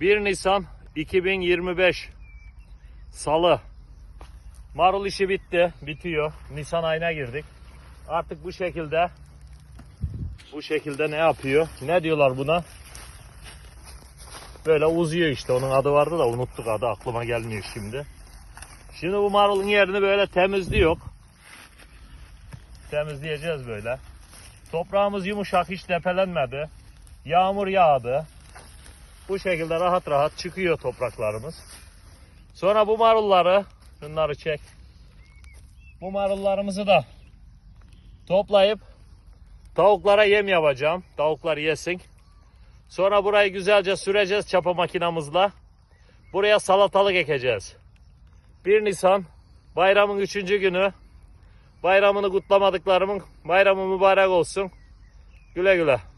1 Nisan 2025 Salı. Marul işi bitti. Bitiyor. Nisan ayına girdik. Artık bu şekilde bu şekilde ne yapıyor? Ne diyorlar buna? Böyle uzuyor işte. Onun adı vardı da unuttuk adı. Aklıma gelmiyor şimdi. Şimdi bu marulun yerini böyle temizliyor. Temizleyeceğiz böyle. Toprağımız yumuşak hiç depelenmedi. Yağmur yağdı. Bu şekilde rahat rahat çıkıyor topraklarımız. Sonra bu marulları, şunları çek. Bu marullarımızı da toplayıp tavuklara yem yapacağım. Tavuklar yesin. Sonra burayı güzelce süreceğiz çapa makinamızla. Buraya salatalık ekeceğiz. 1 Nisan bayramın 3. günü. Bayramını kutlamadıklarımın bayramı mübarek olsun. Güle güle.